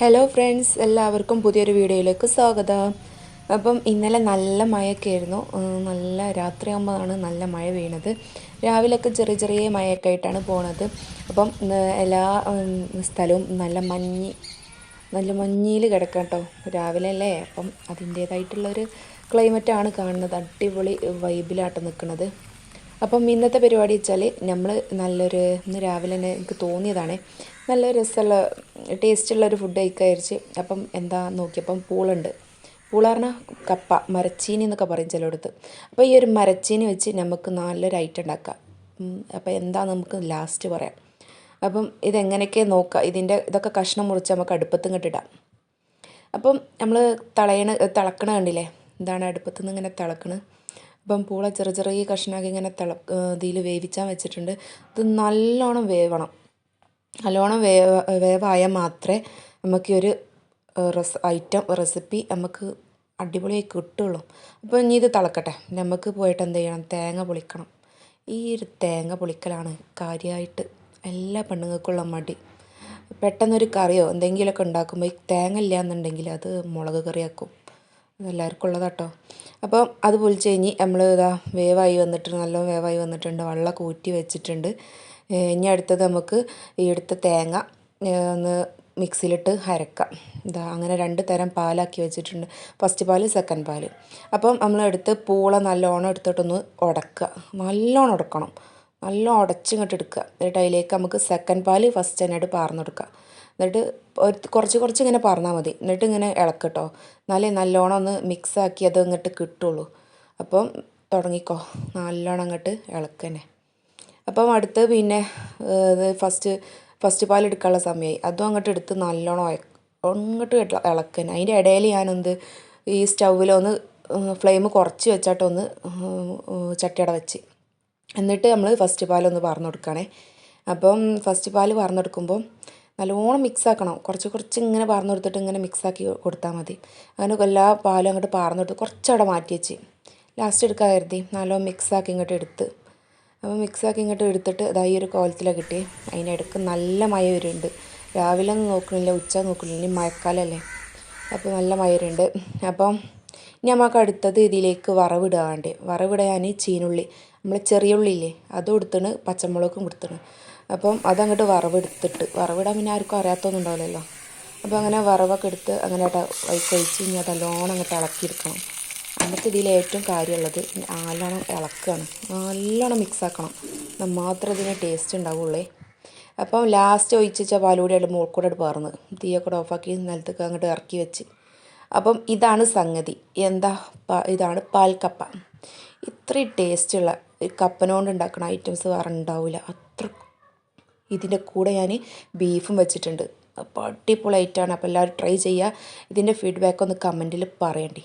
Hello friends എല്ലാവർക്കും പുതിയൊരു വീഡിയോയിലേക്ക് സ്വാഗതം. അപ്പം ഇന്നലെ നല്ല മഴയൊക്കെ ആയിരുന്നു നല്ല രാത്രിയാകുമ്പോഴാണ് നല്ല മഴ വീണത്. രാവിലെയൊക്കെ ചെറിയ ചെറിയ മഴയൊക്കെ ആയിട്ടാണ് പോണത്. അപ്പം എല്ലാ സ്ഥലവും നല്ല മഞ്ഞ് നല്ല മഞ്ഞിൽ കിടക്കാം കേട്ടോ. രാവിലെ അല്ലേ അപ്പം അതിന്റേതായിട്ടുള്ളൊരു ക്ലൈമറ്റാണ് കാണുന്നത്. അടിപൊളി വൈബിലാട്ട് നിൽക്കുന്നത് അപ്പം ഇന്നത്തെ പരിപാടി വെച്ചാൽ നമ്മൾ നല്ലൊരു ഇന്ന് രാവിലെ തന്നെ എനിക്ക് തോന്നിയതാണ്. നല്ല രസമുള്ള ടേസ്റ്റുള്ള ഒരു ഫുഡ് കഴിക്കാതിരിച്ച് അപ്പം എന്താ നോക്കിയപ്പം പൂളുണ്ട്. പൂള പറഞ്ഞാൽ കപ്പ മരച്ചീനി എന്നൊക്കെ പറയും ചിലയിടത്ത് അപ്പോൾ ഈ ഒരു മരച്ചീനി വെച്ച് നമുക്ക് നല്ലൊരു ഐറ്റം ഉണ്ടാക്കാം അപ്പം അപ്പോൾ എന്താ നമുക്ക് ലാസ്റ്റ് പറയാം. അപ്പം ഇതെങ്ങനെയൊക്കെ നോക്കാം ഇതിന്റെ ഇതൊക്കെ കഷ്ണം മുറിച്ച് നമുക്ക് അടുപ്പത്തും കിട്ടിടാം അപ്പം നമ്മൾ തളയണ തിളക്കണ കണ്ടില്ലേ? ഇതാണ് അടുപ്പത്തു നിന്ന് ഇങ്ങനെ തിളക്കണ്? അപ്പം പൂള ചെറിയ ചെറിയ കഷ്ണമാക്കി ഇങ്ങനെ തിള ഇതിൽ വേവിച്ചാൽ വെച്ചിട്ടുണ്ട്. ഇത് നല്ലോണം വേവണം. നല്ലോണം വേവ വേവായാൽ മാത്രമേ നമുക്ക് ഒരു റെസ് ഐറ്റം റെസിപ്പി നമുക്ക് അടിപൊളിയായി കിട്ടുള്ളൂ. അപ്പോൾ ഇനി ഇത് തിളക്കട്ടെ. നമുക്ക് പോയിട്ട് എന്ത് ചെയ്യണം? തേങ്ങ പൊളിക്കണം. ഈ ഒരു തേങ്ങ പൊളിക്കലാണ് കാര്യമായിട്ട് എല്ലാ പെണ്ണുങ്ങൾക്കുള്ള മടി. പെട്ടെന്നൊരു കറിയോ എന്തെങ്കിലുമൊക്കെ ഉണ്ടാക്കുമ്പോൾ ഈ തേങ്ങ ഇല്ല എന്നുണ്ടെങ്കിൽ അത് മുളക് കറിയാക്കും. അതെല്ലാവർക്കും കേട്ടോ അപ്പോൾ അത് പൊളിച്ച് കഴിഞ്ഞ് നമ്മൾ ഇതാ വേവായി വന്നിട്ട് നല്ല വേവായി വന്നിട്ടുണ്ട് വെള്ളമൊക്കെ ഊറ്റി വെച്ചിട്ടുണ്ട്. ഇനി അടുത്തത് നമുക്ക് ഈ എടുത്ത തേങ്ങ ഒന്ന് മിക്സിയിലിട്ട് അരക്കാം. ഇതാ അങ്ങനെ രണ്ട് തരം പാലാക്കി വെച്ചിട്ടുണ്ട്. ഫസ്റ്റ് പാൽ സെക്കൻഡ് പാൽ. അപ്പം നമ്മൾ എടുത്ത് പൂള നല്ലോണം എടുത്തിട്ടൊന്ന് ഉടക്കുക. നല്ലോണം ഉടക്കണം. നല്ല ഉടച്ചിങ്ങോട്ട് എടുക്കുക. എന്നിട്ട് അതിലേക്ക് നമുക്ക് സെക്കൻഡ് പാൽ ഫസ്റ്റ് തന്നെ ആയിട്ട് കൊടുക്കുക. എന്നിട്ട് കുറച്ച് കുറച്ച് ഇങ്ങനെ പറഞ്ഞാൽ മതി. എന്നിട്ട് ഇങ്ങനെ ഇളക്കട്ടോ എന്നാലേ നല്ലോണം ഒന്ന് മിക്സാക്കി അത് ഇങ്ങോട്ട് കിട്ടുള്ളൂ. അപ്പം തുടങ്ങിക്കോ. നല്ലോണം അങ്ങോട്ട് ഇളക്കന്നെ. അപ്പം അടുത്ത് പിന്നെ ഫസ്റ്റ് ഫസ്റ്റ് പാൽ എടുക്കാനുള്ള സമയമായി അതും അങ്ങോട്ട് എടുത്ത് നല്ലോണം അങ്ങോട്ട് ഇളക്കന്നെ. അതിന്റെ ഇടയിൽ ഞാനെന്ത് ഈ സ്റ്റൗവിലൊന്ന് ഫ്ലെയിം കുറച്ച് വെച്ചാട്ടൊന്ന് ചട്ടിയട വെച്ച്. എന്നിട്ട് നമ്മൾ ഫസ്റ്റ് പാലൊന്ന് പറഞ്ഞു കൊടുക്കുകയാണേ അപ്പം ഫസ്റ്റ് പാൽ പറഞ്ഞു കൊടുക്കുമ്പോൾ നല്ലോണം മിക്സ് ആക്കണം. കുറച്ച് കുറച്ച് ഇങ്ങനെ പാർന്നു കൊടുത്തിട്ട് ഇങ്ങനെ മിക്സ് ആക്കി കൊടുത്താൽ മതി. അങ്ങനെ എല്ലാ പാലും അങ്ങോട്ട് പാർന്നു കൊടുത്ത് കുറച്ചവിടെ മാറ്റി വെച്ച്. ലാസ്റ്റ് എടുക്കാൻ കരുതി. നല്ലോണം മിക്സ് ആക്കി ഇങ്ങോട്ട് എടുത്ത്. അപ്പോൾ മിക്സ് ആക്കി ഇങ്ങോട്ട് എടുത്തിട്ട് അതായി ഒരു കോലത്തിലാണ് കിട്ടി അതിനിടയ്ക്ക് നല്ല മഴ വരുന്നുണ്ട്. രാവിലെ ഒന്നും നോക്കണില്ല ഉച്ച നോക്കണില്ല മഴക്കാലല്ലേ. അപ്പോൾ നല്ല മഴ വരുന്നുണ്ട്. അപ്പം ഇനി നമുക്ക് അടുത്തത് ഇതിലേക്ക് വറവിടുക വേണ്ടേ. വറവിടാൻ ചീനുള്ളി. നമ്മൾ ചെറിയ ഉള്ളി ഇല്ലേ അതും കൊടുത്തിട്ട് പച്ചമുളകും കൊടുത്തിണ്. അപ്പം അതങ്ങോട്ട് വറവെടുത്തിട്ട് വറവിടാൻ പിന്നെ ആർക്കും അറിയാത്തൊന്നും ഉണ്ടാവില്ലല്ലോ. അപ്പം അങ്ങനെ വറവൊക്കെ എടുത്ത് അങ്ങനെ ഒഴിച്ച് ഇനി അത് നല്ലോണം അങ്ങോട്ട് ഇളക്കിയെടുക്കണം. നമുക്ക് ഇതിൽ ഏറ്റവും കാര്യമുള്ളത് നല്ലോണം ഇളക്കുകയാണ് നല്ലോണം മിക്സ് ആക്കണം. എന്നാൽ മാത്രമേ ഇതിന് ടേസ്റ്റ് ഉണ്ടാവുള്ളേ. അപ്പം ലാസ്റ്റ് ഒഴിച്ച് പാലൂടെ മുകളിൽ കൂടെ പാർന്ന്. തീയൊക്കെ ഓഫാക്കി നിലത്തേക്ക് അങ്ങോട്ട് ഇറക്കി വെച്ച്. അപ്പം ഇതാണ് സംഗതി. എന്താ ഇതാണ് പാൽക്കപ്പ. ഇത്രയും ടേസ്റ്റുള്ള കപ്പനോണ്ട് ഉണ്ടാക്കുന്ന ഐറ്റംസ് വേറെ ഉണ്ടാവില്ല ഇതിന്റെ കൂടെ ഞാൻ ബീഫും വെച്ചിട്ടുണ്ട്. അപ്പോൾ അടിപൊളി ഐറ്റമാണ് അപ്പോൾ എല്ലാവരും ട്രൈ ചെയ്യുക. ഇതിന്റെ ഫീഡ്ബാക്ക് ഒന്ന് കമന്റിൽ പറയണ്ടേ.